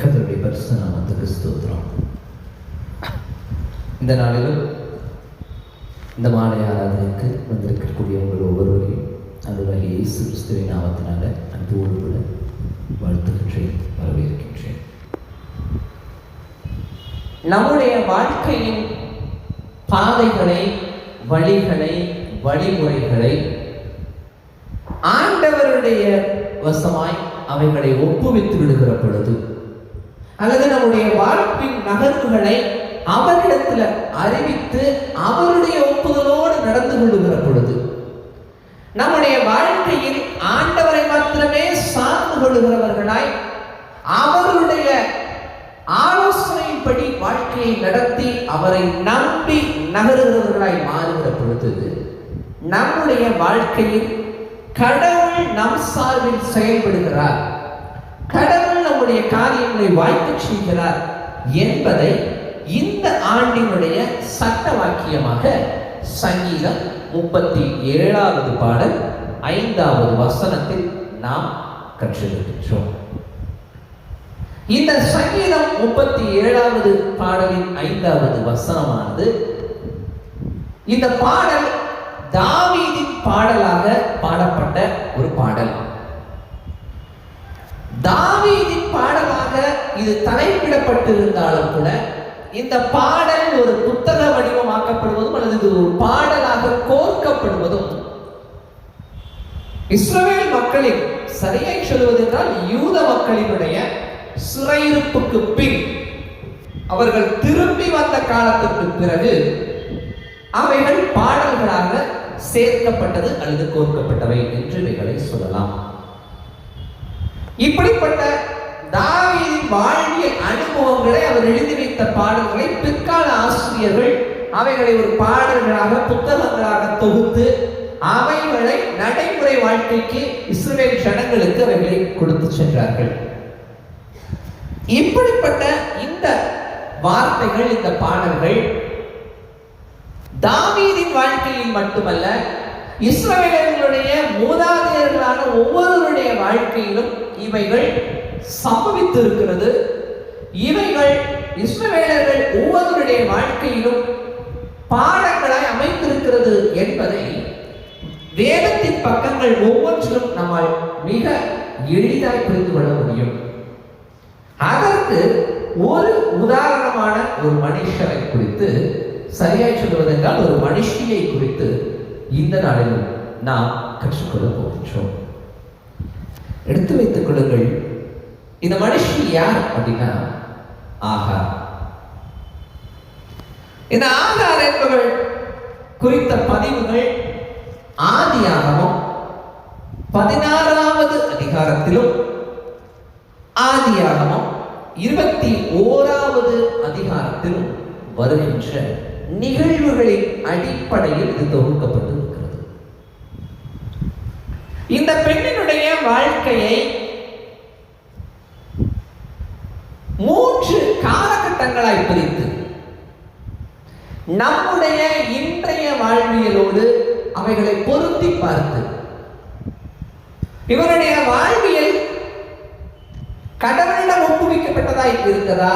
கதருடைய பரிசு நாமத்துக்கு ஸ்தோத்திரம். இந்த நாளிலும் இந்த மாலை ஆராதனைக்கு வந்திருக்கக்கூடிய உங்கள் ஒவ்வொருவரையும் அன்புடைய இயேசு கிறிஸ்துவின் நாமத்தினால அன்போடு கூட வாழ்த்துகின்றேன் வரவேற்கின்றேன். நம்முடைய வாழ்க்கையின் பாதைகளை வழிகளை வழிமுறைகளை ஆண்டவருடைய வசமாய் அவைகளை ஒப்புவித்து விடுகிற பொழுது அல்லது நம்முடைய வாழ்வின் நகர்வுகளை அவரிடத்துல அறிவித்து அவருடைய ஒப்புதலோடு நடந்து கொள்ளுகிற பொழுது நம்முடைய வாழ்க்கையில் ஆண்டவரை மாத்திரமே சார்ந்து கொள்ளுகிறவர்களாய் அவருடைய ஆலோசனையின்படி வாழ்க்கையை நடத்தி அவரை நம்பி நகருகிறவர்களாய் மாறுகிற பொழுது நம்முடைய வாழ்க்கையில் கடவுள் நம் சார்பில் செயல்படுகிறார். கடவுள் நம்முடைய காரியங்களை வாய்ப்பு செய்கிறார் என்பதை இந்த ஆண்டினுடைய சட்ட வாக்கியமாக சங்கீதம் முப்பத்தி ஏழாவது பாடல் ஐந்தாவது வசனத்தில் நாம் கற்றிருக்கின்றோம் இந்த சங்கீதம் முப்பத்தி ஏழாவது பாடலின் ஐந்தாவது வசனமானது இந்த பாடல் தாவீதின் பாடலாக பாடப்பட்ட ஒரு பாடல். தாவீதின் பாடலாக இது தலைப்பிடப்பட்டிருந்தாலும் கூட இந்த பாடல் ஒரு புத்தக வடிவமாக்கப்படுவதும் அல்லது இது ஒரு பாடலாக கோர்க்கப்படுவதும் இஸ்ரவேல் மக்களின் சரியாக சொல்வதென்றால் யூத மக்களினுடைய சிறையிருப்புக்கு பின் அவர்கள் திரும்பி வந்த காலத்திற்கு பிறகு அவைகள் பாடல்களாக சேர்க்கப்பட்டது அல்லது கோர்க்கப்பட்டவை என்று இவைகளை சொல்லலாம். இப்படிப்பட்ட தாவீதின் வாழ்விய அனுபவங்களை அவர் எழுதி வைத்த பாடல்களை பிற்கால ஆசிரியர்கள் அவைகளை ஒரு பாடல்களாக புத்தகங்களாக தொகுத்து அவைகளை நடைமுறை வாழ்க்கைக்கு இஸ்ரேல் ஜனங்களுக்கு அவைகளை கொடுத்து சென்றார்கள். இப்படிப்பட்ட இந்த வார்த்தைகள் இந்த பாடல்கள் தாவீதின் வாழ்க்கையில் மட்டுமல்ல இஸ்ரேலர்களுடைய மூதாதையர்களான ஒவ்வொருவருடைய வாழ்க்கையிலும் இவைகள் சம்பவித்து இருக்கிறது இவைகள் இஸ்ரவேலர்கள் ஒவ்வொருவருடைய வாழ்க்கையிலும் பாடங்களாய் அமைந்திருக்கிறது என்பதை வேதத்தின் பக்கங்கள் ஒவ்வொன்றிலும் நம்மால் மிக எளிதாய் புரிந்து கொள்ள முடியும். அதற்கு ஒரு உதாரணமான ஒரு மனுஷரை குறித்து சரியாய் சொல்வதென்றால் ஒரு மனுஷியை குறித்து இந்த நாளிலும் நாம் கற்றுக்கொள்ள போகின்றோம். எடுத்து வைத்துக் கொள்ளுங்கள். இந்த மனுஷி யார் அப்படின்னா ஆகார். இந்த ஆகார் என்பவள் குறித்த பதிவுகள் ஆதியாகமும் பதினாறாவது அதிகாரத்திலும் ஆதியாகமும் இருபத்தி ஓராவது அதிகாரத்திலும் வருகின்ற நிகழ்வுகளின் அடிப்படையில் இது தொகுக்கப்பட்டது. இந்த பெண்ணினுடைய வாழ்க்கையை மூன்று காலகட்டங்களாய் பிரித்து நம்முடைய இன்றைய வாழ்வியலோடு அவைகளை பொருத்தி பார்த்து இவருடைய வாழ்வியல் கடவுளிடம் ஒப்புவிக்கப்பட்டதாய் இருந்ததா?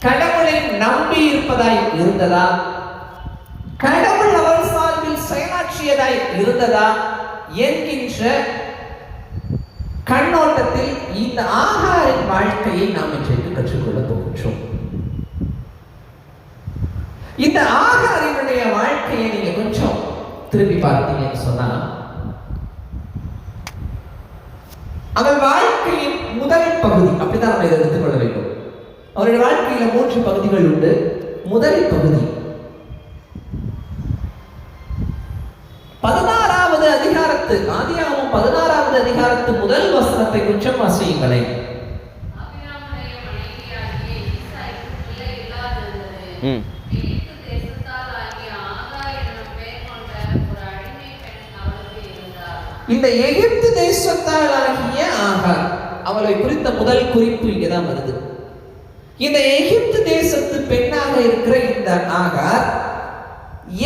கடவுளை நம்பி இருப்பதாய் இருந்ததா? கடவுள் அவர் சார்பில் செயலாற்றியதாய் இருந்ததா? என்கின்ற கண்ணோட்டத்தில் இந்த ஆகாரின் வாழ்க்கையை நாம் இன்றைக்கு கற்றுக்கொள்ள போகின்றோம். இந்த ஆகாரினுடைய வாழ்க்கையை நீங்க கொஞ்சம் திரும்பி பார்த்தீங்கன்னு சொன்னா அவன் வாழ்க்கையின் முதல் பகுதி அப்படிதான் நம்ம இதை எடுத்துக்கொள்ள வேண்டும். அவருடைய வாழ்க்கையில மூன்று பகுதிகள் உண்டு. முதல் பகுதி பதினாறு பதினாறாவது அதிகாரத்து ஆதியாகமம் பதினாறாவது அதிகாரத்து முதல் வசனத்தை கொஞ்சம் வாசியுங்களேன் ஆபிரகாமுடைய மனைவியாகிய ஈசாய்க்கு பிள்ளை இல்லாதிருந்தது. ம். எகிப்து தேசத்தாளாகிய ஆகார் என்னும் பெயர் கொண்ட ஒரு அடிமை பெண் அவளுக்கு இருந்தாள். இந்த எகிப்து தேசத்தாளாகிய ஆகார் அவளை குறித்த முதல் குறிப்பு இங்கதான் வருது இந்த எகிப்து தேசத்து பெண்ணாக இருக்கிற இந்த ஆகார்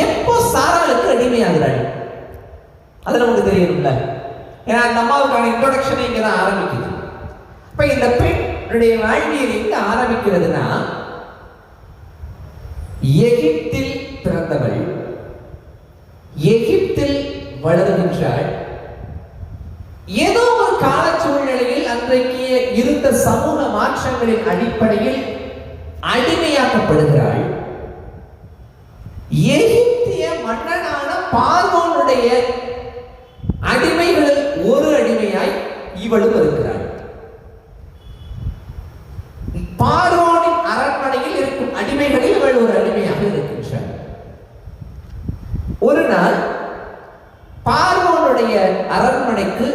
எப்போ சாராளுக்கு அடிமையாகிறாள் அது நமக்கு தெரியணும்ல. ஏன்னா அந்த அம்மாவுக்கான இன்ட்ரோடக்ஷன் இங்கே தான் ஆரம்பிக்குது. இப்போ இந்த பெண்ணுடைய வாழ்வியல் எங்கே ஆரம்பிக்கிறதுனா எகிப்தில் பிறந்தவள் எகிப்தில் வளருகின்றாள். ஏதோ ஒரு கால சூழ்நிலையில் அன்றைக்கு இருந்த சமூக மாற்றங்களின் அடிப்படையில் அடிமையாக்கப்படுகிறாள். எகிப்திய மன்னனான பார்வோனுடைய அடிமைகளில் ஒரு அடிமையாய் இவளும் இருக்கிறாள். பார்வோனின் அரண்மனையில் இருக்கும் அடிமைகளில் இவள் ஒரு அடிமையாக இருக்கின்றாள். ஒரு நாள் பார்வோனுடைய அரண்மனைக்கு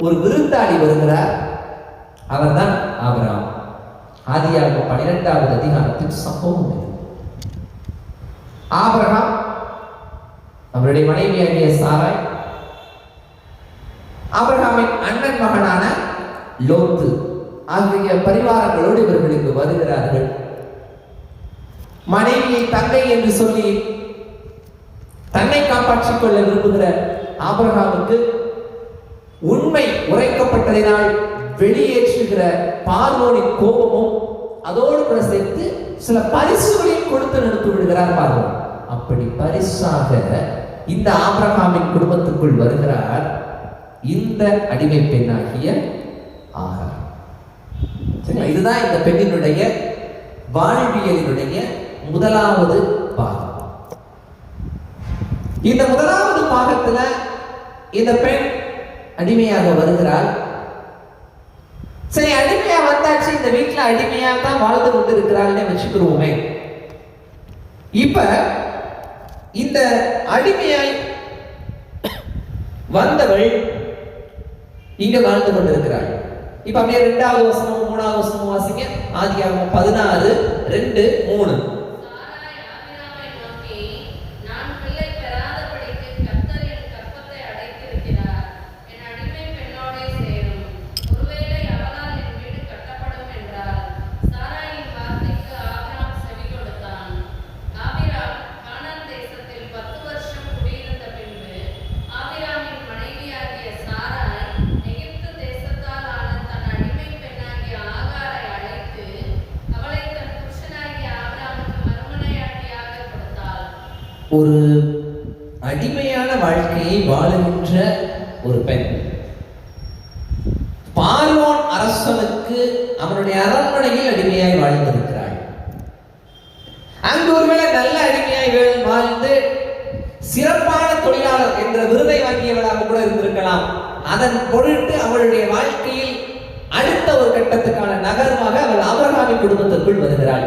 ஒரு விருந்தாளி வருகிறார். அவர்தான் ஆபிரகாம் ஆதியாக பனிரெண்டாவது அதிகாரத்தில் சம்பவம் இது. அவருடைய மனைவியாகிய சாராய் ஆபிரகாமின் அண்ணன் மகனான லோத்து ஆகிய பரிவாரங்களோடு இவர்கள் இங்கு வருகிறார்கள். மனைவியை தங்கை என்று சொல்லி தன்னை காப்பாற்றிக் கொள்ள விரும்புகிற ஆபிரகாமுக்கு உண்மை உரைக்கப்பட்டதினால் வெளியேற்றுகிற பார்வோனின் கோபமும் அதோடு கூட சேர்த்து சில பரிசுகளையும் கொடுத்து அனுப்பி விடுகிறார் பார்வோன். அப்படி பரிசாக இந்த ஆபிரகாமின் குடும்பத்துக்குள் வருகிறார். இந்த அடிமை பெண்ணாகிய ஆகார். சரிங்களா? இதுதான் இந்த பெண்ணினுடைய வாழ்வியலினுடைய முதலாவது பாகம். இந்த முதலாவது பாகத்துல இந்த பெண் அடிமையாக வருகிறாள். சரி அடிமையா வந்தாச்சு. இந்த வீட்டுல அடிமையா தான் வாழ்ந்து கொண்டு இருக்கிறாள்னு வச்சுக்கிருவோமே. இப்ப இந்த அடிமையாய் வந்தவள் இங்க வாழ்ந்து கொண்டிருக்கிறாள் இப்ப அப்படியே ரெண்டாவது வசனம் மூணாவது வசனம் வாசிங்க. ஆதியாகமம் பதினாறு ரெண்டு மூணு. ஒரு அடிமையான வாழ்க்கையை வாழுகின்ற ஒரு பெண் பார்வோன் அரசனுக்கு அவனுடைய அரண்மனையில் அடிமையாய் வாழ்ந்திருக்கிறாள் அங்கு ஒருவேளை நல்ல அடிமையாய் வாழ்- வாழ்ந்து சிறப்பான தொழிலாளர் என்ற விருதை வாங்கியவளாக கூட இருந்திருக்கலாம் அதன் பொருட்டு அவளுடைய வாழ்க்கையில் அடுத்த ஒரு கட்டத்துக்கான நகரமாக அவள் ஆபிரகாமின் குடும்பத்திற்குள் வருகிறாள்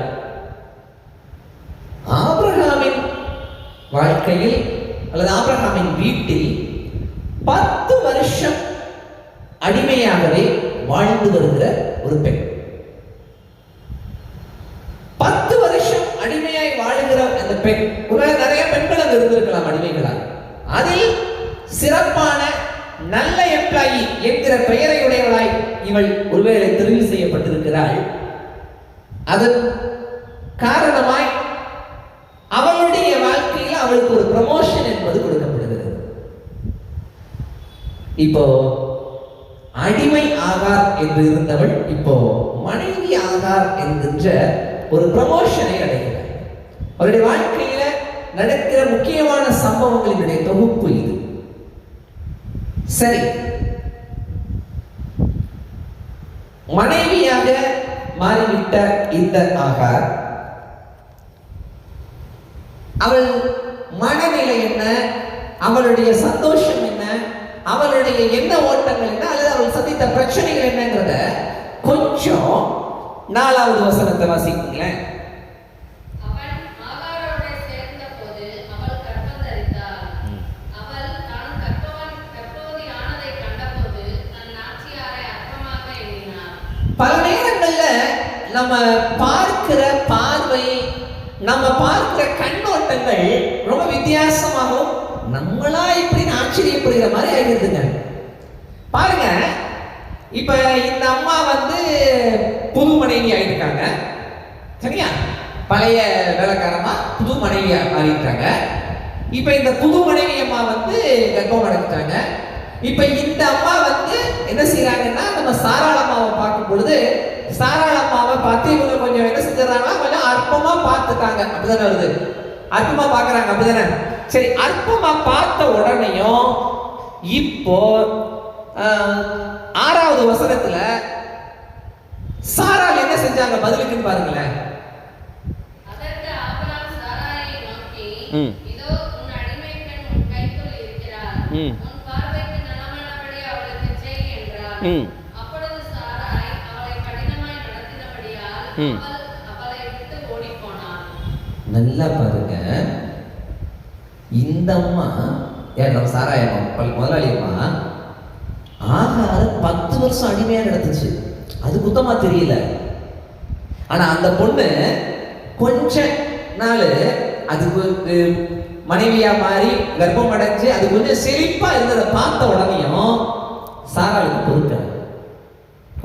ஆபிரகாமின் வாழ்க்கையில் அல்லது ஆபிரகாமின் வீட்டில் பத்து வருஷம் அடிமையாகவே வாழ்ந்து வருகிற ஒரு பெண் பத்து வருஷம் அடிமையாய் வாழுகிற அந்த பெண் ஒருவேளை நிறைய பெண்கள் இருந்திருக்கலாம் அடிமைகளாய் அதில் சிறப்பான நல்ல எம்ப்ளாயி என்கிற பெயரை உடையவளாய் இவள் ஒருவேளை தெரிவு செய்யப்பட்டிருக்கிறாள். அதன் காரணமாய் அவளுடைய வாழ்க்கையில் அவளுக்கு ஒரு ப்ரமோஷன் என்பது கொடுக்கப்படுகிறது. இப்போ அடிமை ஆகார் என்று இருந்தவள் இப்போ மனைவி ஆகார் என்கின்ற ஒரு ப்ரமோஷனை அடைகிறார் அவருடைய வாழ்க்கையில நடக்கிற முக்கியமான சம்பவங்களினுடைய தொகுப்பு இது. சரி. மனைவியாக மாறிவிட்ட இந்த ஆகார் அவள் மனநிலை என்ன அவளுடைய சந்தோஷம் என்ன அவளுடைய என்ன ஓட்டங்கள் என்ன அல்லது அவள் சந்தித்த பிரச்சனைகள் என்னங்கிறத கொஞ்சம் நாலாவது வசனத்தை வாசிக்குங்களேன் அவன் ஆகாரோடே சேர்ந்தபோது அவள் கர்ப்பம் தரித்தாள். அவள் தான் கர்ப்பவன் கர்ப்பவதி ஆனதைக் கண்டபோது தன் நாச்சியாரை அற்பமாக எண்ணினாள். பல நேரங்கள்ல நம்ம பார்க்கிற பார்வை நம்ம பார்க்கிற கண்ணோட்டங்கள் ரொம்ப வித்தியாசமாகவும் நம்மளா இப்படி ஆச்சரியப்படுகிற மாதிரி ஆகிடுதுங்க பாருங்க இப்ப இந்த அம்மா வந்து புது மனைவி ஆகிருக்காங்க சரியா? பழைய வேலைக்காரமா புது மனைவியா மாறிட்டாங்க. இப்ப இந்த புது மனைவி அம்மா வந்து கர்ப்பம் அடைஞ்சிட்டாங்க. இப்ப இந்த அம்மா வந்து என்ன செய்யறாங்கன்னா நம்ம சாராள அம்மாவை பார்க்கும் பொழுது சாராளம்மாவை பார்த்து இவங்க கொஞ்சம் என்ன செஞ்சிடறாங்கன்னா கொஞ்சம் அற்பமா பார்த்துட்டாங்க. அப்படிதானே வருது? அற்பமா பாக்குறாங்க அப்படிதானே? சரி அற்பமா பார்த்த உடனேயும் இப்போ ஆறாவது வசனத்துல சாரால் என்ன செஞ்சாங்க? பதிலுக்குன்னு பாருங்களேன். ம். ம். நல்லா பாருங்க. இந்த அம்மா சாராயம் நம்ம சாராயம்மா முதலாளி அம்மா ஆகார பத்து வருஷம் அடிமையா நடந்துச்சு. அது குத்தமா தெரியல. ஆனா அந்த பொண்ணு கொஞ்ச நாள் அதுக்கு மனைவியா மாறி கர்ப்பம் அடைஞ்சு அது கொஞ்சம் செழிப்பா இருந்ததை பார்த்த உடனேயும் சாராளுக்கு பொறுக்கல.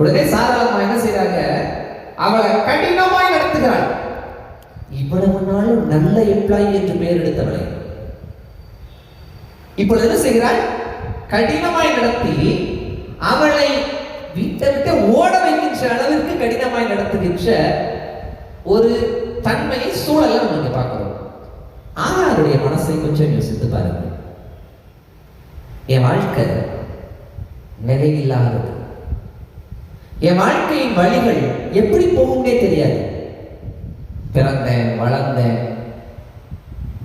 உடனே சாராளம்மா என்ன செய்யறாங்க அவளை கடினமாய் நடத்துகிறாள். இவ்வளவு நாள் நல்ல எம்ப்ளாயி என்று பெயர் எடுத்தவளை. இப்பொழுது என்ன செய்கிறாள்? கடினமாய் நடத்தி அவளை வீட்டை விட்டு ஓட வைக்கின்ற அளவிற்கு கடினமாய் நடத்துகின்ற ஒரு தன்மையை சூழலை நம்ம இங்க பார்க்கிறோம். ஆனாருடைய மனசை கொஞ்சம் யோசித்து பாருங்க என் வாழ்க்கை நிலையில்லாதது. என் வாழ்க்கையின் வழிகள் எப்படி போகும்னே தெரியாது. பிறந்தேன் வளர்ந்தேன்.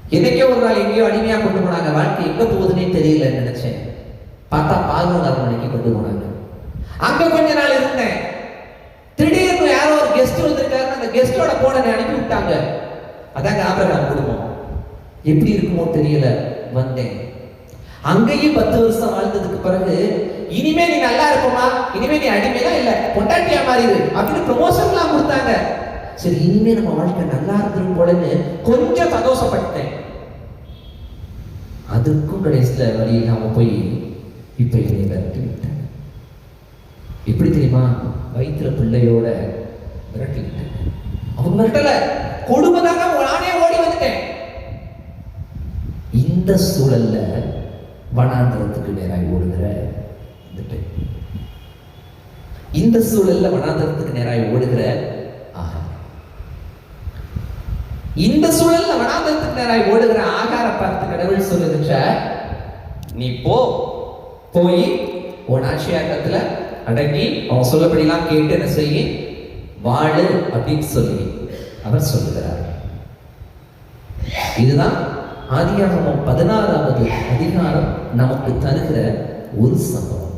என்னைக்கோ ஒரு நாள் எங்கேயோ அடிமையாக கொண்டு போனாங்க. வாழ்க்கை எங்க போகுதுன்னே தெரியலன்னு நினைச்சேன். பார்த்தா பால்வன் அரண்மனைக்கு கொண்டு போனாங்க. அங்க கொஞ்ச நாள் இருந்தேன். திடீர்னு யாரோ ஒரு கெஸ்ட் வந்திருக்காரு அந்த கெஸ்டோட போன அனுப்பி விட்டாங்க. அதாங்க ஆபிரகாம் குடும்பம். எப்படி இருக்குமோ தெரியல. வந்தேன். அங்கேயும் பத்து வருஷம் வாழ்ந்ததுக்கு பிறகு இனிமே நீ நல்லா இருப்பமா இனிமே நீ அடிமையா இல்ல? பொண்டாட்டியா மாறிடு அப்படின்னு ப்ரொமோஷன்லாம் கொடுத்தாங்க. சரி இனிமே நம்ம வாழ்க்கை நல்லா இருந்துரும் போலன்னு கொஞ்சம் சந்தோஷப்பட்டேன் அதுக்கும் கடைசியில வழி இல்லாம போய் இப்ப என்னை விரட்டி விட்டேன் எப்படி தெரியுமா? வயிற்றுல பிள்ளையோட விரட்டி விட்டேன் அவங்க விரட்டல. கொடுமைதாங்க நானே ஓடி வந்துட்டேன். இந்த சூழல்ல வனாந்தரத்துக்கு நேராக ஓடுகிற இந்த பெண். இந்த சூழல்ல வனாந்தரத்துக்கு நேராக ஓடுகிற ஆகாரம். இந்த சூழல்ல வனாந்தரத்துக்கு நேராக ஓடுகிற ஆகார பார்த்து கடவுள் சொல்லுகின்ற நீ போ. போய் உன் ஆட்சியாக்கத்துல அடங்கி அவன் சொல்லப்படிலாம் கேட்டு என்ன செய்ய வாழு அப்படின்னு சொல்லி அவர் சொல்லுகிறார். இதுதான் ஆதியாகமம் பதினாறாவது அதிகாரம் நமக்கு தருகிற ஒரு சம்பவம்.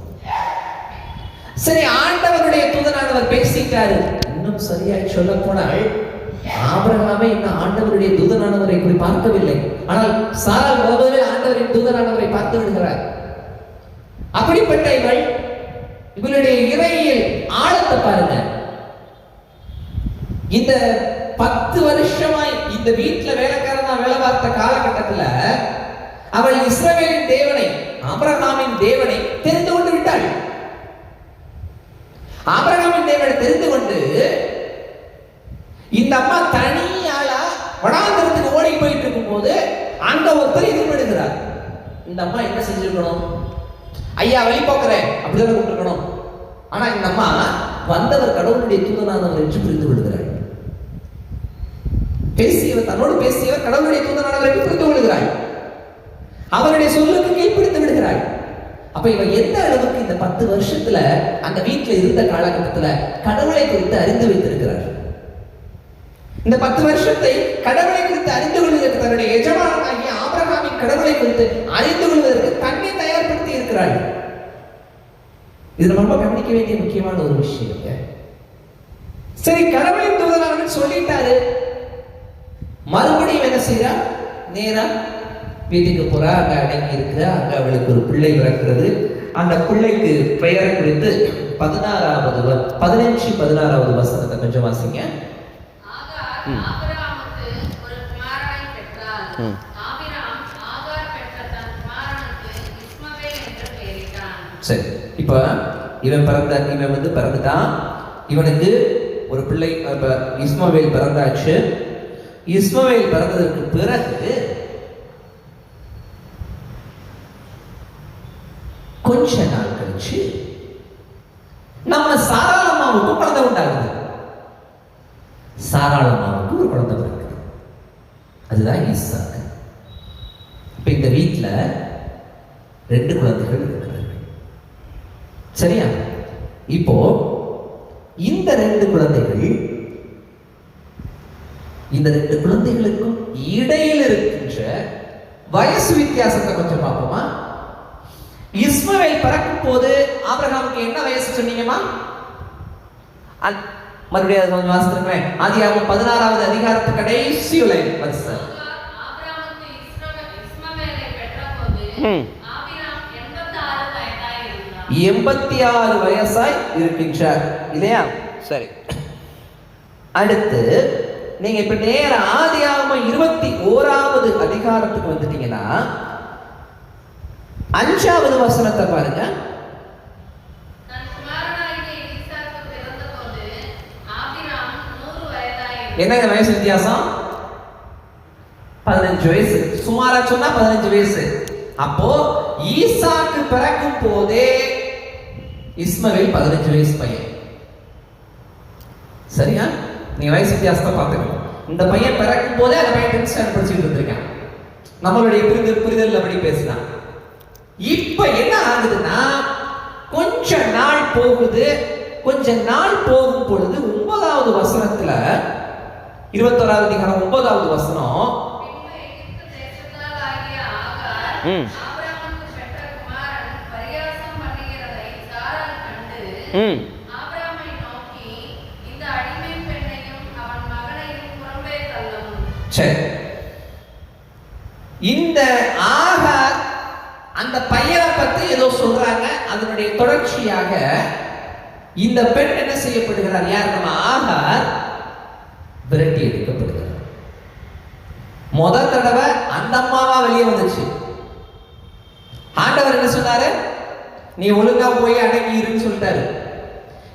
சரி ஆண்டவருடைய தூதனானவர் பேசிட்டாரு. இன்னும் சரியாய் சொல்ல போனால் ஆபிரகாமே இன்னும் ஆண்டவருடைய தூதனானவரை இப்படி பார்க்கவில்லை. ஆனால் சாரால் முதலில் ஆண்டவரின் தூதனானவரை பார்த்து விடுகிறார். அப்படிப்பட்ட இவள் இவளுடைய இறையில் ஆழத்தை பாருங்க. இந்த பத்து வருஷமாய் இந்த வீட்டுல வேலைக்காரனா வேலை பார்த்த காலகட்டத்துல அவள் இஸ்ரவேலின் தேவனை ஆபிரகாமின் தேவனை தெரிந்து கொண்டு விட்டாள். ஆபரகாமின் தேவனை தெரிந்து கொண்டு இந்த அம்மா தனியாளா வடாந்திரத்துக்கு ஓடி போயிட்டு இருக்கும்போது அங்க ஒருத்தர் எதிர்படுகிறார். இந்த அம்மா என்ன செஞ்சிருக்கணும்? ஐயா வழி போக்குறேன். அப்படிதான் கூப்பிட்டுருக்கணும் ஆனா இந்த அம்மா வந்தவர் கடவுளுடைய தூதனானவர் என்று புரிந்து கொள்கிறார் பேசியவர் தன்னோடு பேசியவர் கடவுளுடைய தூதனானவர் என்று புரிந்து கொள்கிறாள் அவருடைய சொல்லுக்கு கீழ்ப்பிடித்து விடுகிறாய். அப்ப இவ எந்த அளவுக்கு இந்த பத்து வருஷத்துல அந்த வீட்டுல இருந்த காலகட்டத்துல கடவுளை குறித்து அறிந்து வைத்திருக்கிறார்? இந்த பத்து வருஷத்தை கடவுளை குறித்து அறிந்து கொள்வதற்கு தன்னுடைய எஜமானனாகிய ஆபிரகாமின் கடவுளை குறித்து அறிந்து கொள்வதற்கு தன்னை தயார்படுத்தி இருக்கிறாள். இது நம்ம ரொம்ப கவனிக்க வேண்டிய முக்கியமான ஒரு விஷயம் சரி கடவுளின் தூதனானவன் சொல்லிட்டாரு மறுபடியும் என்ன செய்யறா நேரா வீட்டுக்கு போறா அங்க அடங்கி இருக்கிறா. அங்க அவளுக்கு ஒரு பிள்ளை பிறக்கிறது. அந்த பிள்ளைக்கு பெயரை குறித்து பதினாறாவது பதினஞ்சு பதினாறாவது வசனத்தை கொஞ்சம் வாசிங்க. சரி. இப்போ இவன் பிறந்த இவன் வந்து பிறந்துட்டான். இவனுக்கு ஒரு பிள்ளை இப்ப இஸ்மவேல் பிறந்தாச்சு. இஸ்மவேல் பிறந்ததற்கு பிறகு கொஞ்ச நாள் கழிச்சு நம்ம சாராளம்மாவுக்கு குழந்தை உண்டாகுது. சாராளம்மாவுக்கு ஒரு குழந்தை பிறகு அதுதான் ஈசாக்கு இப்போ இந்த வீட்டில் ரெண்டு குழந்தைகள் இருக்கிறார்கள். சரியா? இப்போ இந்த ரெண்டு குழந்தைகள் இந்த ரெண்டு குழந்தைகளுக்கும் இடையில் இருக்கின்ற வயசு வித்தியாசத்தை கொஞ்சம் பார்ப்போமா இஸ்மவேல் பிறக்கும் போது ஆபிரகாமுக்கு என்ன வயசு சொன்னீங்கம்மா மறுபடியும் அதை கொஞ்சம் வாசித்துருங்களேன் ஆதியாகமம் பதினாறாவது அதிகாரத்து கடைசி உலை வசனம். ஆபிரகாமுக்கு இஸ்ரவே- இஸ்மவேலை பெற்றபோது ம். ஆபிரகாம் 86 வயதாயிருந்தான். எண்பத்தி ஆறு வயசாய் இருக்கின்றார் இல்லையா சரி அடுத்து நீங்க இப்ப நேர ஆதியாகமம் இருபத்தி ஓராவது அதிகாரத்துக்கு வந்துட்டீங்கன்னா அஞ்சாவது வசனத்தை பாருங்க. தன் குமாரனாகிய ஈசாக்கு பிறந்தபோது ஆபிரகாம் 100 வயதாயிருந்தான். என்னங்க வயசு வித்தியாசம்? பதினஞ்சு வயசு. சுமாரா சொன்னா பதினஞ்சு வயசு. அப்போ ஈசாக்கு பிறக்கும் போதே இஸ்மவேல் பதினஞ்சு வயசு பையன். சரியா? நீங்க வயசு வித்தியாசத்தை பார்த்துக்கணும். இந்த பையன் பிறக்கும் போதே அந்த பையன் டென்த் ஸ்டாண்டர்ட் படிச்சுட்டு இருந்திருக்கான். நம்மளுடைய புரிதல் புரிதல் அப்படி பேசினான் இப்ப என்ன ஆகுதுன்னா கொஞ்ச நாள் போகுது கொஞ்ச நாள் போகும் பொழுது ஒன்பதாவது வசனத்துல இருபத்தோராவது அதிகாரம் ஒன்பதாவது வசனம். ம். ஆபிரகாமுக்கு பெற்ற குமாரன் பரியாசம் பண்ணுகிறதை சாராள் கண்டு ம் ஆபிரகாமை நோக்கி இந்த அடிமை பெண்ணையும் அவன் மகனையும் புறம்பே தள்ளவும் சரி இந்த ஆகார் அந்த பையனை பத்தி ஏதோ சொல்றாங்க. அதனுடைய தொடர்ச்சியாக இந்த பெண் என்ன செய்யப்படுகிறார்? யார்? நம்ம ஆகார் விரட்டி எடுக்கப்படுகிறார். முதல் தடவை அந்த அம்மாவா வெளியே வந்துச்சு. ஆண்டவர் என்ன சொன்னாரு? நீ ஒழுங்கா போய் அடங்கி இருன்னு சொல்லிட்டாரு.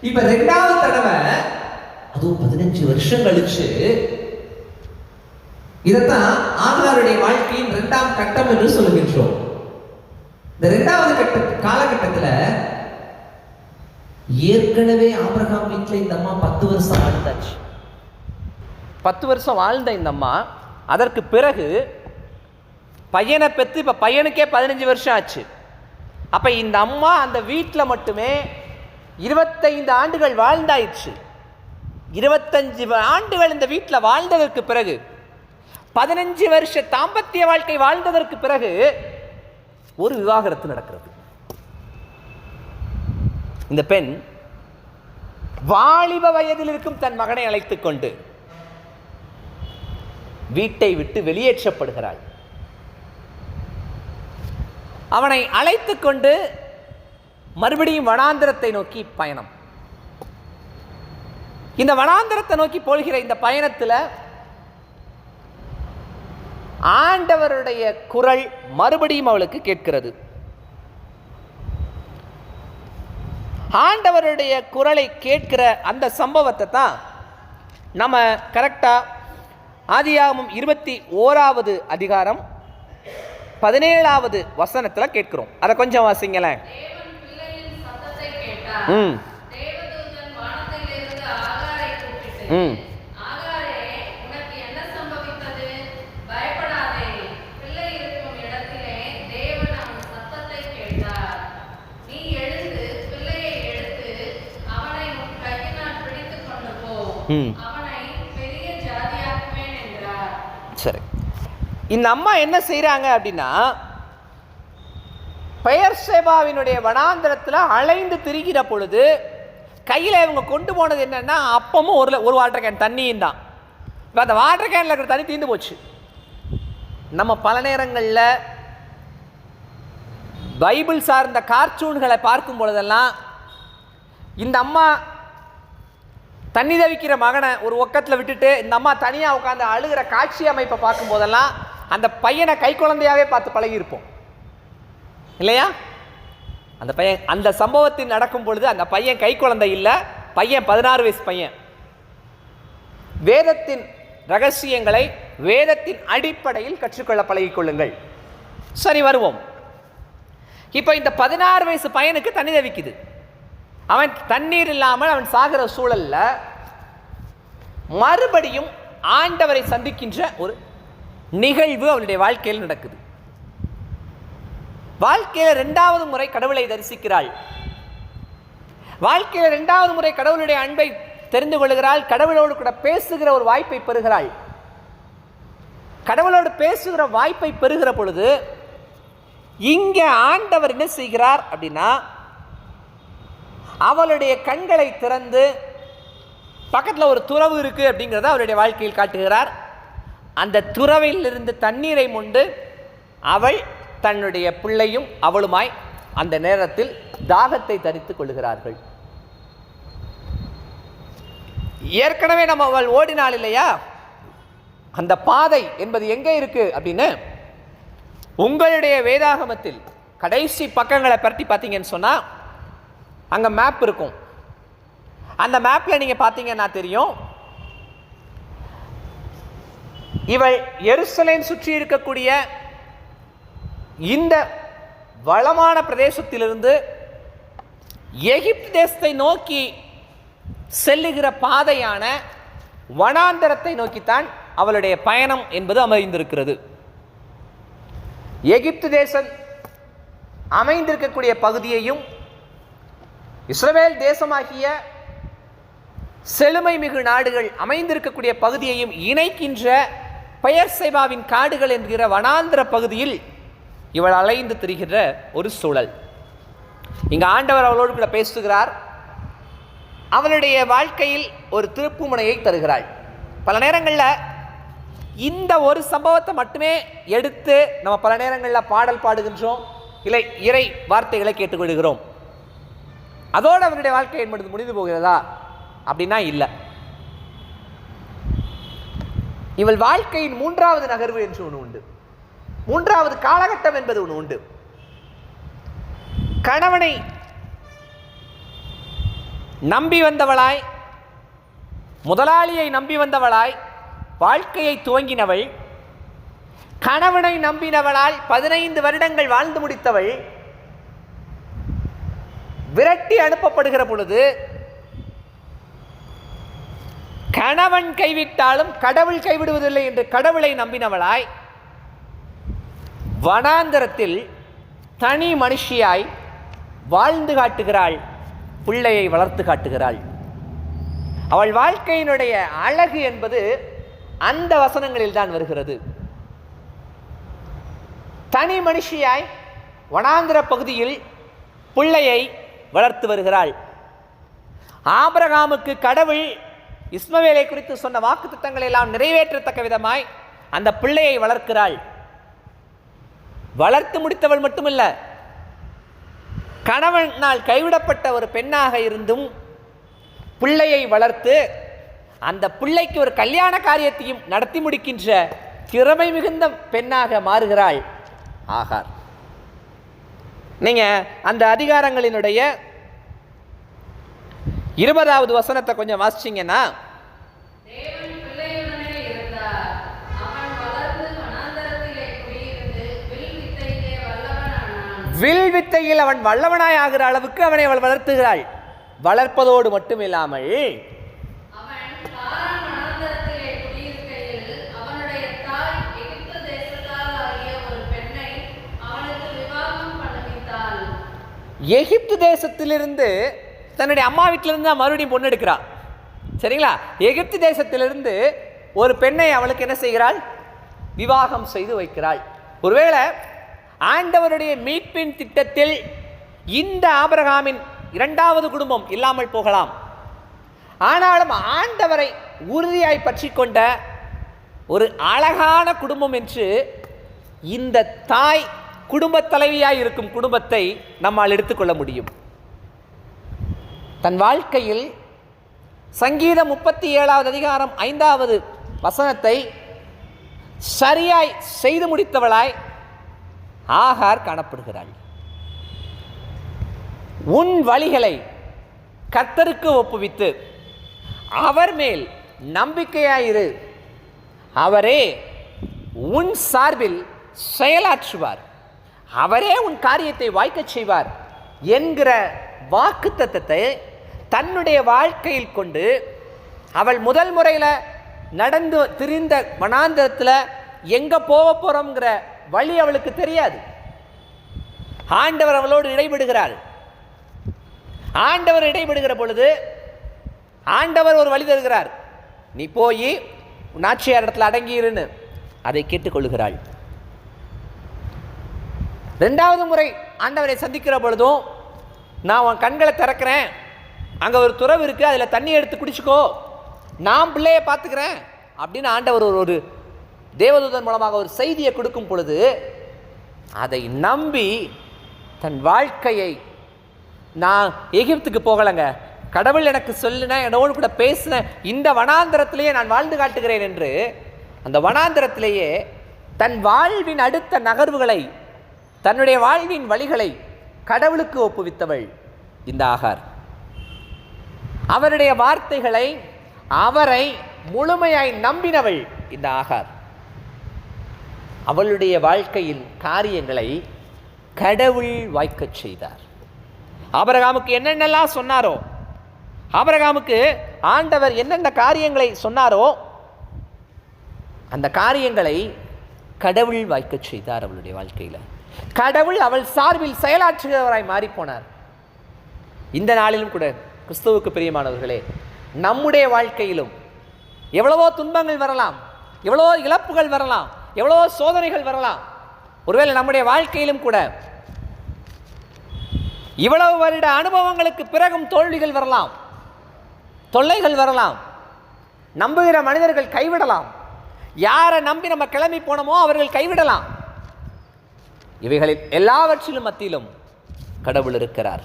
இப்ப ரெண்டாவது தடவை அதுவும் பதினஞ்சு வருஷம் கழிச்சு இதைத்தான் ஆகாருடைய வாழ்க்கையின் இரண்டாம் கட்டம் என்று சொல்லுகின்றோம். இந்த இரண்டாவது கட்ட காலகட்டத்தில் ஏற்கனவே ஆபிரகாம் வீட்டில் இந்த அம்மா பத்து வருஷம் வாழ்ந்தாச்சு. பத்து வருஷம் வாழ்ந்த இந்த அம்மா அதற்கு பிறகு பையனை பெற்று இப்போ பையனுக்கே பதினஞ்சு வருஷம் ஆச்சு. அப்போ இந்த அம்மா அந்த வீட்டில் மட்டுமே இருபத்தைந்து ஆண்டுகள் வாழ்ந்தாயிடுச்சு இருபத்தஞ்சு ஆண்டுகள் இந்த வீட்டில் வாழ்ந்ததற்கு பிறகு பதினஞ்சு வருஷ தாம்பத்திய வாழ்க்கை வாழ்ந்ததற்கு பிறகு ஒரு விவாகரத்து நடக்கிறது. இந்த பெண் வாலிப வயதில் இருக்கும் தன் மகனை அழைத்துக் கொண்டு வீட்டை விட்டு வெளியேற்றப்படுகிறாள். அவனை அழைத்துக் கொண்டு மறுபடியும் வனாந்திரத்தை நோக்கி பயணம். இந்த வனாந்திரத்தை நோக்கி போகிற இந்த பயணத்தில் ஆண்டவருடைய குரல் மறுபடியும் அவளுக்கு கேட்கிறது. ஆண்டவருடைய குரலை கேட்கிற அந்த சம்பவத்தை தான் நம்ம கரெக்டாக ஆதியாகமம் இருபத்தி ஓராவது அதிகாரம் பதினேழாவது வசனத்தில் கேட்கிறோம். அதை கொஞ்சம் வாசிங்களேன். ம். ம் ஆகாரே உனக்கு என்ன சம்பவித்தது பயப்படாதே பிள்ளை இருக்கும் இடத்திலே தேவன் அவன் சத்தத்தை கேட்டார் நீ எழுந்து பிள்ளையை எடுத்து அவனை உன் கையினால் பிடித்துக் கொண்டு போ ம். அவனை பெரிய ஜாதியாக்குவேன் என்றார் சரி. இந்த அம்மா என்ன செய்கிறாங்க அப்படின்னா பெயர் சேவாவினுடைய வனாந்திரத்தில் அலைந்து திரிகிற பொழுது கையில் இவங்க கொண்டு போனது என்னென்னா அப்பமும் ஒரு ஒரு வாட்டர் கேன் தண்ணியும் தான். இப்போ அந்த வாட்டர் கேனில் இருக்கிற தண்ணி தீர்ந்து போச்சு. நம்ம பல நேரங்களில் பைபிள் சார்ந்த கார்ட்டூன்களை பார்க்கும் பொழுதெல்லாம் இந்த அம்மா தண்ணி தவிக்கிற மகனை ஒரு ஒக்கத்தில் விட்டுட்டு இந்த அம்மா தனியாக உட்காந்து அழுகிற காட்சி அமைப்பை பார்க்கும் போதெல்லாம் அந்த பையனை கை குழந்தையாகவே பார்த்து பழகியிருப்போம். இல்லையா? அந்த பையன் அந்த சம்பவத்தில் நடக்கும் பொழுது அந்த பையன் கை குழந்தை இல்லை பையன் பதினாறு வயசு பையன். வேதத்தின் ரகசியங்களை வேதத்தின் அடிப்படையில் கற்றுக்கொள்ள பழகிக்கொள்ளுங்கள். சரி வருவோம். இப்போ இந்த பதினாறு வயசு பையனுக்கு தண்ணி தவிக்குது. அவன் தண்ணீர் இல்லாமல் அவன் சாகிற சூழல்ல மறுபடியும் ஆண்டவரை சந்திக்கின்ற ஒரு நிகழ்வு அவனுடைய வாழ்க்கையில் நடக்குது. வாழ்க்கையில் ரெண்டாவது முறை கடவுளை தரிசிக்கிறாள். வாழ்க்கையில் ரெண்டாவது முறை கடவுளுடைய அன்பை தெரிந்து கொள்கிறாள். கடவுளோடு கூட பேசுகிற ஒரு வாய்ப்பை பெறுகிறாள். கடவுளோடு பேசுகிற வாய்ப்பை பெறுகிற பொழுது இங்க ஆண்டவர் என்ன செய்கிறார் அப்படின்னா அவளுடைய கண்களை திறந்து பக்கத்தில் ஒரு துறவு இருக்குது அப்படிங்கிறத அவருடைய வாழ்க்கையில் காட்டுகிறார். அந்த துறவையிலிருந்து தண்ணீரை முண்டு அவள் தன்னுடைய பிள்ளையும் அவளுமாய் அந்த நேரத்தில் தாகத்தை தரித்துக் கொள்கிறார்கள் ஏற்கனவே நம்ம அவள் ஓடினாள் இல்லையா? அந்த பாதை என்பது எங்கே இருக்கு அப்படின்னு உங்களுடைய வேதாகமத்தில் கடைசி பக்கங்களை பரட்டி பார்த்தீங்கன்னு சொன்னால் அங்கே மேப் இருக்கும். அந்த மேப்பில் நீங்கள் பார்த்தீங்கன்னா தெரியும்? இவள் எருசலேம் சுற்றி இருக்கக்கூடிய இந்த வளமான பிரதேசத்திலிருந்து எகிப்து தேசத்தை நோக்கி செல்லுகிற பாதையான வனாந்தரத்தை நோக்கித்தான் அவளுடைய பயணம் என்பது அமைந்திருக்கிறது. எகிப்து தேசம் அமைந்திருக்கக்கூடிய பகுதியையும் இஸ்ரவேல் தேசமாகிய செழுமை மிகு நாடுகள் அமைந்திருக்கக்கூடிய பகுதியையும் இணைக்கின்ற பெயர் சேவாவின் காடுகள் என்கிற வனாந்திர பகுதியில் இவள் அலைந்து திரிகின்ற ஒரு சூழல். இங்கு ஆண்டவர் அவளோடு கூட பேசுகிறார். அவளுடைய வாழ்க்கையில் ஒரு திருப்புமுனையை தருகிறாள். பல நேரங்களில் இந்த ஒரு சம்பவத்தை மட்டுமே எடுத்து நம்ம பல நேரங்களில் பாடல் பாடுகின்றோம். இல்லை இறை வார்த்தைகளை கேட்டுக்கொள்கிறோம். அதோடு அவனுடைய வாழ்க்கை என்பது முடிந்து போகிறதா? அப்படின்னா இல்லை. இவள் வாழ்க்கையின் மூன்றாவது நகர்வு என்று ஒன்று உண்டு. மூன்றாவது காலகட்டம் என்பது ஒன்று உண்டு. கணவனை நம்பி வந்தவளாய் முதலாளியை நம்பி வந்தவளாய் வாழ்க்கையை துவங்கினவள் கணவனை நம்பினவளால் பதினைந்து வருடங்கள் வாழ்ந்து முடித்தவள் விரட்டி அனுப்பப்படுகிற பொழுது கணவன் கைவிட்டாலும் கடவுள் கைவிடுவதில்லை என்று கடவுளை நம்பினவளாய் வனாந்தரத்தில் தனி மனுஷியாய் வாழ்ந்து காட்டுகிறாள் பிள்ளையை வளர்த்து காட்டுகிறாள். அவள் வாழ்க்கையினுடைய அழகு என்பது அந்த வசனங்களில் தான் வருகிறது. தனி மனுஷியாய் வனாந்திர பகுதியில் பிள்ளையை வளர்த்து வருகிறாள். ஆபரகாமுக்கு கடவுள் இஸ்மவேலை குறித்து சொன்ன வாக்குத்தத்தங்களை எல்லாம் நிறைவேற்றத்தக்க விதமாய் அந்த பிள்ளையை வளர்க்கிறாள். வளர்த்து முடித்தவள் மட்டுமல்ல கணவனால் கைவிடப்பட்ட ஒரு பெண்ணாக இருந்தும் பிள்ளையை வளர்த்து அந்த பிள்ளைக்கு ஒரு கல்யாண காரியத்தையும் நடத்தி முடிக்கின்ற திறமை மிகுந்த பெண்ணாக மாறுகிறாள். ஆகார். நீங்க அந்த அதிகாரங்களினுடைய இருபதாவது வசனத்தை கொஞ்சம் வாசிச்சீங்கன்னா வில் வித்தையிலே அவன் வல்லவனாய் ஆகிற அளவுக்கு அவனை அவள் வளர்த்துகிறாள். வளர்ப்பதோடு மட்டுமில்லாமல் அவன் காரான் வனாந்தரத்திலே குடியிருக்கையில் அவனுடைய தாய் எகிப்து தேசத்தால் ஆகிய ஒரு பெண்ணை அவனுக்கு விவாகம் பண்ணுவித்தாள் எகிப்து தேசத்திலிருந்து தன்னுடைய அம்மா வீட்டிலிருந்து தான் மறுபடியும் பொண்ணு எடுக்கிறாள் சரிங்களா? எகிப்து தேசத்திலிருந்து ஒரு பெண்ணை அவளுக்கு என்ன செய்கிறாள்? விவாகம் செய்து வைக்கிறாள். ஒருவேளை ஆண்டவருடைய மீட்பின் திட்டத்தில் இந்த ஆபரகாமின் இரண்டாவது குடும்பம் இல்லாமல் போகலாம். ஆனாலும் ஆண்டவரை உறுதியாய் பற்றி கொண்ட ஒரு அழகான குடும்பம் என்று இந்த தாய் குடும்பத் தலைவியாக இருக்கும் குடும்பத்தை நம்மால் எடுத்துக்கொள்ள முடியும். தன் வாழ்க்கையில் சங்கீதம் முப்பத்தி ஏழாவது அதிகாரம் ஐந்தாவது வசனத்தை சரியாய் செய்து முடித்தவளாய் ஆகார் காணப்படுகிறாள். உன் வழிகளை கர்த்தருக்கு ஒப்புவித்து அவர் மேல் நம்பிக்கையாயிரு. அவரே உன் சார்பில் செயலாற்றுவார். அவரே உன் காரியத்தை வாய்க்கச் செய்வார் என்கிற வாக்குத்தத்தத்தை தன்னுடைய வாழ்க்கையில் கொண்டு அவள் முதல் முறையில் நடந்து திரிந்த வனாந்தரத்தில் எங்கே போக போகிறோங்கிற வழி அவளுக்கு தெரியாது. ஆண்டவர் அவளோடு இடைபெடுகிறாள் ஆண்டவர் இடைபெடுகிற பொழுது ஆண்டவர் ஒரு வழி தருகிறார். நீ போய் நாச்சியார் இடத்துல அடங்கியிருன்னு அதை கேட்டுக்கொள்கிறாள் ரெண்டாவது முறை ஆண்டவரை சந்திக்கிற பொழுதும் நான் உன் கண்களை திறக்கிறேன். அங்கே ஒரு துறவு இருக்குது அதில் தண்ணி எடுத்து குடிச்சுக்கோ. நான் பிள்ளையை பார்த்துக்கிறேன். அப்படின்னு ஆண்டவர் ஒரு ஒரு தேவதூதன் மூலமாக ஒரு செய்தியை கொடுக்கும் பொழுது அதை நம்பி தன் வாழ்க்கையை நான் எகிப்துக்கு போகலைங்க. கடவுள் எனக்கு சொல்லின என்னோடு கூட பேசின இந்த வனாந்திரத்திலேயே நான் வாழ்ந்து காட்டுகிறேன் என்று அந்த வனாந்திரத்திலேயே தன் வாழ்வின் அடுத்த நகர்வுகளை தன்னுடைய வாழ்வின் வழிகளை கடவுளுக்கு ஒப்புவித்தவள் இந்த ஆகார். அவருடைய வார்த்தைகளை அவரை முழுமையாய் நம்பினவள் இந்த ஆகார். அவளுடைய வாழ்க்கையில் காரியங்களை கடவுள் வாய்க்கச் செய்தார். ஆபரகாமுக்கு என்னென்னலாம் சொன்னாரோ ஆபரகாமுக்கு ஆண்டவர் என்னென்ன காரியங்களை சொன்னாரோ அந்த காரியங்களை கடவுள் வாய்க்கச் செய்தார் அவளுடைய வாழ்க்கையில். கடவுள் அவள் சார்பில் செயலாற்றுகிறவராய் மாறிப்போனார். இந்த நாளிலும் கூட கிறிஸ்துவுக்கு பிரியமானவர்களே நம்முடைய வாழ்க்கையிலும் எவ்வளவோ துன்பங்கள் வரலாம் எவ்வளவோ இழப்புகள் வரலாம் எவ்வளவோ சோதனைகள் வரலாம். ஒருவேளை நம்முடைய வாழ்க்கையிலும் கூட இவ்வளவு வருட அனுபவங்களுக்கு பிறகும் தோல்விகள் வரலாம் தொல்லைகள் வரலாம் நம்புகிற மனிதர்கள் கைவிடலாம். யாரை நம்பி நம்ம கிளம்பி போனோமோ அவர்கள் கைவிடலாம். இவைகளில் எல்லாவற்றிலும் மத்தியிலும் கடவுள் இருக்கிறார்.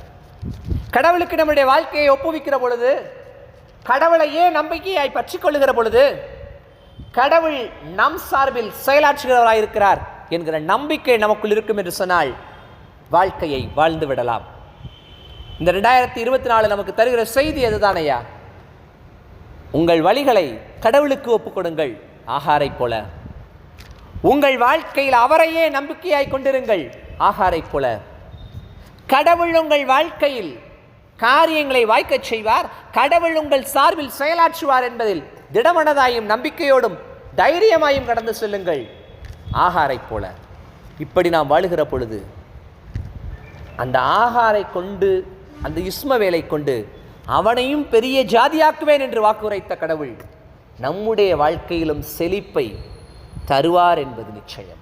கடவுளுக்கு நம்முடைய வாழ்க்கையை ஒப்புவிக்கிற பொழுது கடவுளையே நம்பிக்கையாய் பற்றிக் கொள்ளுகிற பொழுது கடவுள் நம் சார்பில் செயலாற்றுகிறவராயிருக்கிறார் என்கிற நம்பிக்கை நமக்குள் இருக்கும் என்று சொன்னால் வாழ்க்கையை வாழ்ந்து விடலாம். இந்த ரெண்டாயிரத்தி இருபத்தி நாலு நமக்கு தருகிற செய்தி அதுதான் ஐயா. உங்கள் வழிகளை கடவுளுக்கு ஒப்புக்கொடுங்கள் ஆகாரை ஆகாரைப் போல. உங்கள் வாழ்க்கையில் அவரையே நம்பிக்கையாய் கொண்டிருங்கள். ஆகாரைப் போல. கடவுள் உங்கள் வாழ்க்கையில் காரியங்களை வாய்க்கச் செய்வார். கடவுள் உங்கள் சார்பில் செயலாற்றுவார் என்பதில் திடமனதாயும் நம்பிக்கையோடும் தைரியமாயும் கடந்து செல்லுங்கள். ஆகாரை போல. இப்படி நாம் வாழுகிற பொழுது அந்த ஆகாரை கொண்டு அந்த இஸ்மவேலை கொண்டு அவனையும் பெரிய ஜாதியாக்குவேன் என்று வாக்குரைத்த கடவுள் நம்முடைய வாழ்க்கையிலும் செழிப்பை தருவார் என்பது நிச்சயம்.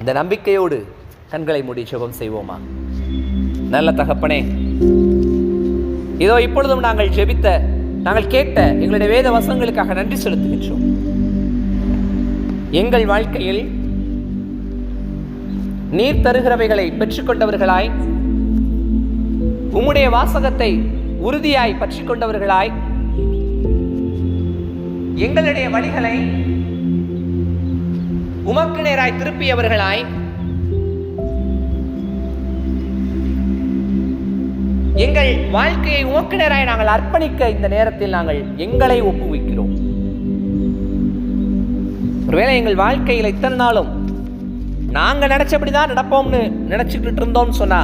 இந்த நம்பிக்கையோடு கண்களை மூடி ஜெபம் செய்வோமா? நல்ல தகப்பனே இதோ இப்பொழுதும் நாங்கள் ஜெபித்த நாங்கள் கேட்ட எங்களுடைய வேத வசங்களுக்காக நன்றி செலுத்துகின்றோம். எங்கள் வாழ்க்கையில் நீர் தருகிறவைகளை பெற்றுக்கொண்டவர்களாய் உம்முடைய வாசகத்தை உறுதியாய் பற்றி கொண்டவர்களாய் எங்களுடைய வழிகளை உமக்கு நேராய் திருப்பியவர்களாய். எங்கள் வாழ்க்கையை உமக்கு நேராய் நாங்கள் அர்ப்பணிக்க இந்த நேரத்தில் நாங்கள் எங்களை ஒப்புவிக்கிறோம். ஒருவேளை எங்கள் வாழ்க்கையில் இத்தனை நாளும் நாங்கள் நினைச்சபடி தான் நடப்போம்னு நினைச்சுக்கிட்டு இருந்தோம்னு சொன்னா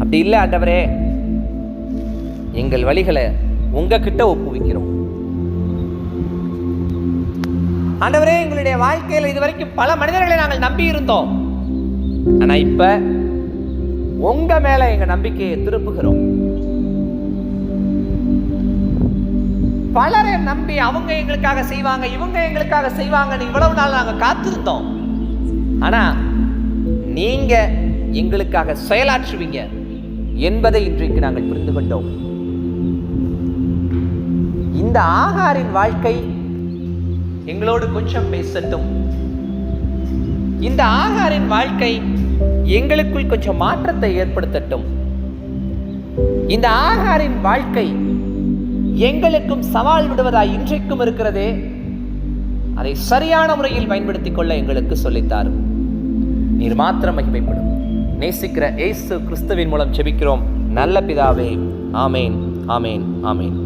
அப்படி இல்லை ஆண்டவரே எங்கள் வழிகளை உங்ககிட்ட ஒப்புவிக்கிறோம். ஆண்டவரே எங்களுடைய வாழ்க்கையில் இதுவரைக்கும் பல மனிதர்களை நாங்கள் நம்பி இருந்தோம் ஆனால் இப்போ உங்க மேலே எங்கள் நம்பிக்கையை திருப்புகிறோம். பலரை நம்பி அவங்க எங்களுக்காக செய்வாங்க இவங்க எங்களுக்காக செய்வாங்கன்னு இவ்வளவு நாள் நாங்கள் காத்திருந்தோம். ஆனால் நீங்க எங்களுக்காக செயலாற்றுவீங்க என்பதை இன்றைக்கு நாங்கள் புரிந்து கொண்டோம். இந்த ஆகாரின் வாழ்க்கை எங்களோடு கொஞ்சம் பேசட்டும். இந்த ஆகாரின் வாழ்க்கை எங்களுக்குள் கொஞ்சம் மாற்றத்தை ஏற்படுத்தட்டும். இந்த ஆகாரின் வாழ்க்கை எங்களுக்கும் சவால் விடுவதா இன்றைக்கும் இருக்கிறதே. அதை சரியான முறையில் பயன்படுத்திக் கொள்ள எங்களுக்கு சொல்லித்தாரும் நீர் மாத்திரம் மகிமைப்படும். நேசிக்கிற ஏசு கிறிஸ்துவின் மூலம் செபிக்கிறோம் நல்ல பிதாவே ஆமேன் ஆமேன் ஆமேன்.